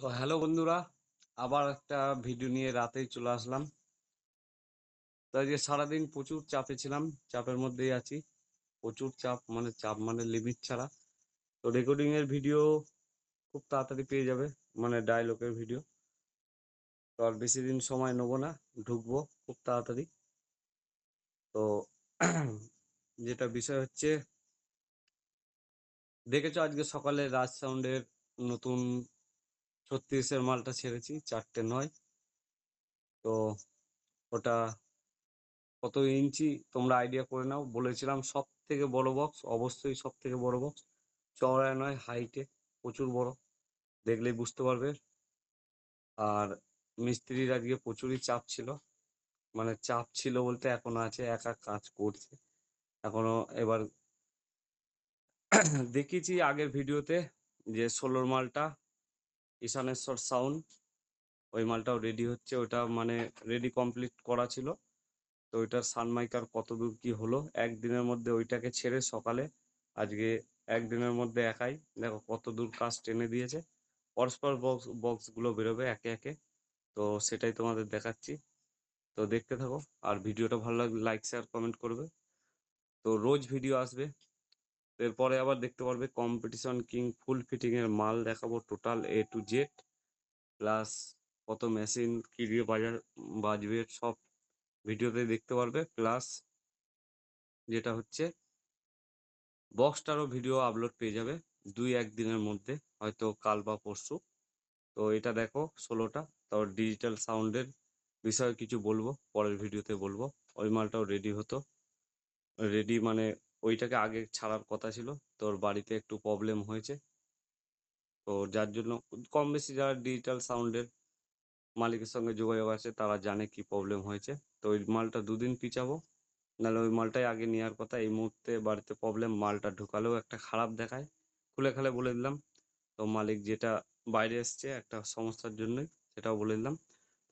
তো হ্যালো বন্ধুরা, আবার একটা ভিডিও নিয়ে রাতেই চলে আসলাম। তো আজকে সারাদিন প্রচুর চাপে ছিলাম, চাপের মধ্যেই আছি। প্রচুর চাপ মানে চাপ মানে লিমিট ছাড়া। তো রেকর্ডিং এর ভিডিও খুব তাড়াতাড়ি পেয়ে যাবে মানে ডায়লগের ভিডিও তো আর বেশি দিন সময় নেব না, ঢুকবো খুব তাড়াতাড়ি। তো যেটা বিষয় হচ্ছে, দেখেছ আজকে সকালে রাজ সাউন্ডের নতুন ছত্রিশের মালটা ছেড়েছি, চারটে নয়। তো ওটা কত ইঞ্চি তোমরা আইডিয়া করে নাও। বলেছিলাম সব থেকে বড় বক্স অবশ্যই সব থেকে বড় বক্স চওড়ায় নয় হাইটে প্রচুর বড়। দেখলেই বুঝতে পারবে। আর মিস্ত্রির আজকে প্রচুরই চাপ ছিল। মানে চাপ ছিল বলতে এখনও আছে, একা কাজ করছে। এখনও এবার দেখিয়েছি আগের ভিডিওতে যে ষোলোর মালটা ঈশানেশ্বর সাউন্ড ওই মালটাও রেডি হচ্ছে। ওটা মানে রেডি কমপ্লিট করা ছিল। তো ওইটার সানমাইকার কত দূর কি হলো? একদিনের মধ্যে ওইটাকে ছেড়ে সকালে, আজকে একদিনের মধ্যে একাই। দেখো কত দূর কাজ টেনে দিয়েছে। পরস্পর বক্স বক্সগুলো বেরোবে একে একে। তো সেটাই তোমাদের দেখাচ্ছি। তো দেখতে থাকো। আর ভিডিওটা ভালো লাগলে লাইক শেয়ার কমেন্ট করবে। তো রোজ ভিডিও আসবে। এরপরে আবার দেখতে পারবে কম্পিটিশন কিং ফুল ফিটিং এর মাল দেখাবো total A to Z plus কত মেশিন কি দিয়ে বাজার বাজবে, সব ভিডিওতে দেখতে পারবে প্লাস যেটা হচ্ছে বক্সটারও ভিডিও আপলোড পেয়ে যাবে দুই একদিনের মধ্যে, হয়তো কাল বা পরশু। তো এটা দেখো ষোলোটা তাও ডিজিটাল সাউন্ডের বিষয়ে কিছু বলব, পরের ভিডিওতে বলব। ওই মালটাও রেডি হতো। রেডি মানে ওইটাকে আগে ছাড়ার কথা ছিল। তোর বাড়িতে একটু প্রবলেম হয়েছে। তো যার জন্য কম বেশি যারা ডিজিটাল সাউন্ডের মালিকের সঙ্গে যোগাযোগ আছে, তারা জানে কি প্রবলেম হয়েছে। তো ওই মালটা দুদিন পিছাবো। নাহলে ওই মালটাই আগে নেওয়ার কথা। এই মুহূর্তে বাড়িতে প্রবলেম মালটা ঢুকালেও একটা খারাপ দেখায়। খুলে খালে বলে দিলাম। তো মালিক যেটা বাইরে এসছে একটা সমস্যার জন্যই সেটাও বলে দিলাম।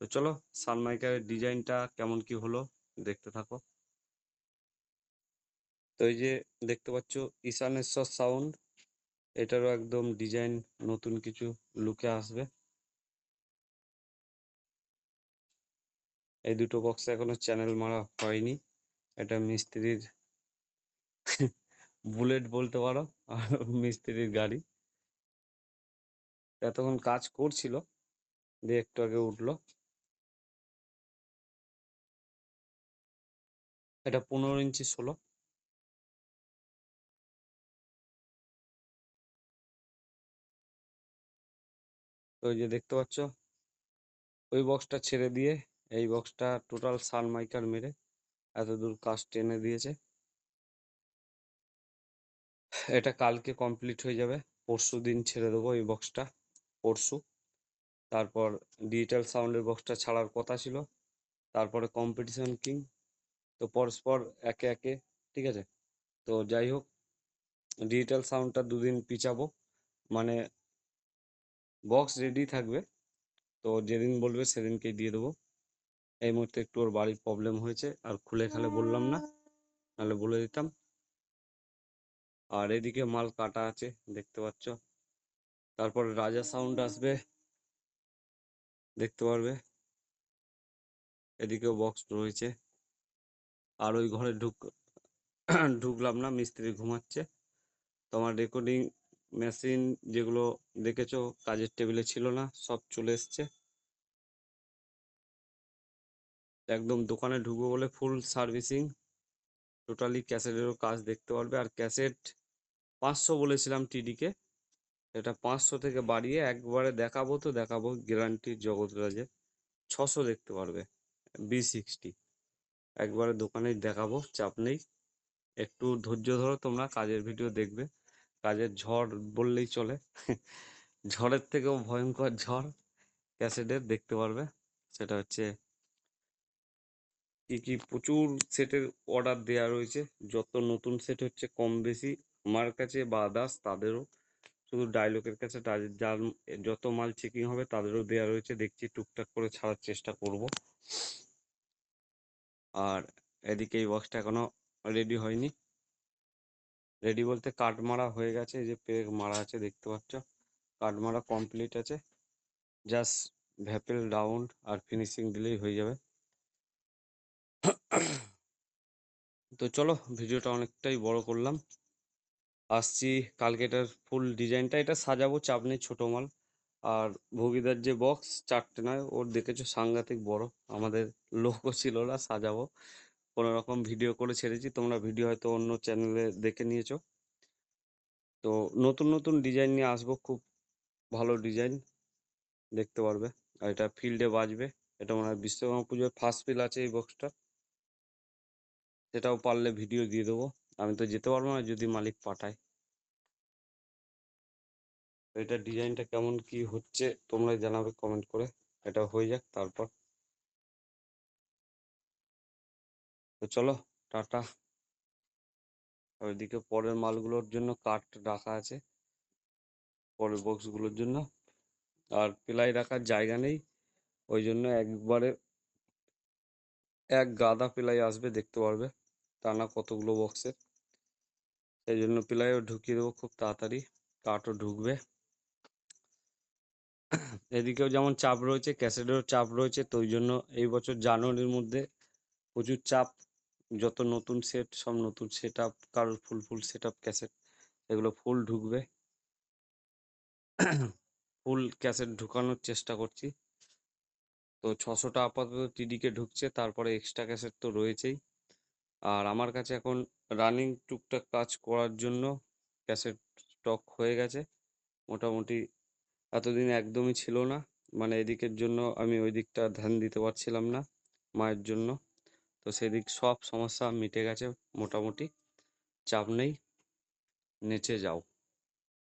তো চলো সানমাইকারের ডিজাইনটা কেমন কি হলো, দেখতে থাকো। তো এই যে দেখতে পাচ্ছ ঈশানেশ্বর সাউন্ড এটারও একদম ডিজাইন নতুন কিছু লুকে আসবে। এই দুটো বক্সে এখনও চ্যানেল মারা হয়নি। এটা মিস্ত্রির বুলেট বলতে পারো, আর মিস্ত্রির গাড়ি। এতক্ষণ কাজ করছিল, দিয়ে একটু আগে উঠল। এটা পনেরো ইঞ্চি ষোলো। ওই যে দেখতে পাচ্ছ? ওই বক্সটা ছেড়ে দিয়ে এই বক্সটা টোটাল সানমাইকার মেরে এত দূর কাজ টেনে দিয়েছে। এটা কালকে কমপ্লিট হয়ে যাবে। পরশু দিন ছেড়ে দেবো এই বক্সটা পরশু। তারপর ডিজিটাল সাউন্ডের বক্সটা ছাড়ার কথা ছিল। তারপরে কম্পিটিশন কিং তো পরস্পর একে একে, ঠিক আছে? তো যাই হোক ডিজিটাল সাউন্ডটা দুদিন পিছাবো মানে বক্স রেডি থাকবে। তো যেদিন বলবে সেদিনকেই দিয়ে দেবো। এই মুহূর্তে একটু ওর বাড়ির প্রবলেম হয়েছে, আর খুলে খালে বললাম না, নাহলে বলে দিতাম। আর এদিকে মাল কাটা আছে, দেখতে পাচ্ছ। তারপরে রাজা সাউন্ড আসবে, দেখতে পারবে। এদিকেও বক্স রয়েছে। আর ওই ঘরে ঢুক, ঢুকলাম না, মিস্ত্রি ঘুমাচ্ছে। তোমার রেকর্ডিং মেশিন যেগুলো দেখেছ, কাজের টেবিলে ছিল না, সব চলে এসছে। একদম দোকানে ঢুকবো বলে ফুল সার্ভিসিং টোটালি ক্যাসেটেরও কাজ দেখতে পারবে। আর ক্যাসেট পাঁচশো বলেছিলাম টিডিকে এটা পাঁচশো থেকে বাড়িয়ে একবারে দেখাবো তো দেখাবো গ্যারান্টি জগৎরাজের ছশো দেখতে পারবে বি সিক্সটি একবারে দোকানে দেখাবো, চাপ নেই। একটু ধৈর্য ধরো তোমরা, কাজের ভিডিও দেখবে। কাজের ঝড় বললেই চলে। ঝড়ের থেকেও ভয়ঙ্কর ঝড় ক্যাসেটের দেখতে পারবে। সেটা হচ্ছে কি কি প্রচুর সেটের অর্ডার দেওয়া রয়েছে। যত নতুন সেট হচ্ছে, কম বেশি আমার কাছে বা আদার্স তাদেরও। শুধু ডায়লগের কাছে যার যত মাল চেকিং হবে তাদেরও দেওয়া রয়েছে। দেখছি টুকটাক করে ছাড়ার চেষ্টা করব। আর এদিকে এই বক্সটা এখনও রেডি হয়নি। রেডি বলতে কাট মারা হয়ে গেছে, এই যে পেগ মারা আছে দেখতে পাচ্ছ। কাট মারা কমপ্লিট আছে। জাস্ট ভ্যাপেল ডাউন আর ফিনিশিং দিলেই হয়ে যাবে। তো চলো ভিডিওটা অনেকটাই বড় করলাম। আসছি কালকে এটার ফুল ডিজাইনটা এটা সাজাবো চাপ নেই ছোটো মাল। আর ভগিদার যে বক্স চারটে নয়, ওর দেখেছ সাংঘাতিক বড়। আমাদের লোকও ছিল না, সাজাবো। কোনো রকম ভিডিও করে ছেড়েছি। তোমরা ভিডিও হয়তো অন্য চ্যানেলে দেখে নিয়েছো। তো নতুন নতুন ডিজাইন নিয়ে আসব। খুব ভালো ডিজাইন। দেখতে পারবে। আর এটা ফিল্ডে বাজবে। এটা মনে হয় বিশ্বকর্মা পুজোর ফার্স্ট ফিল আছে এই বক্সটা সেটাও পারলে ভিডিও দিয়ে দেবো। আমি তো যেতে পারব না যদি মালিক পাঠায়। এটা ডিজাইনটা কেমন কি হচ্ছে তোমরা জানাবে কমেন্ট করে। এটা হয়ে যাক, তারপর তো চলো, টাটা। ওইদিকে পরের মালগুলোর জন্য কাঠ রাখা আছে, পরের বক্সগুলোর জন্য। আর প্লাই রাখার জায়গা নেই, ওই জন্য একবারে এক গাদা প্লাই আসবে, দেখতে পারবে। টানা কতগুলো বক্সে সেই জন্য প্লাইও ঢুকিয়ে দেবো খুব তাড়াতাড়ি কাঠও ঢুকবে। এদিকেও যেমন চাপ রয়েছে ক্যাসেটেরও চাপ রয়েছে, তো ওই জন্য এই বছর জানুয়ারির মধ্যে প্রচুর চাপ, যত নতুন সেট সব নতুন সেট আপ কারোর full full set up cassette এগুলো ফুল ঢুকবে। ফুল ক্যাসেট ঢুকানোর চেষ্টা করছি। তো ছশোটা আপাতত টিডিকে ঢুকছে, তারপরে এক্সট্রা ক্যাসেট তো রয়েছেই। আর আমার কাছে এখন রানিং টুকটাক কাজ করার জন্য ক্যাসেট স্টক হয়ে গেছে। মোটামুটি এতদিন একদমই ছিল না। মানে এদিকের জন্য আমি ওই দিকটা ধ্যান দিতে পারছিলাম না, মায়ের জন্য। তো সেদিক সব সমস্যা মিটে গেছে মোটামুটি। চাপ নেই নেচে যাও।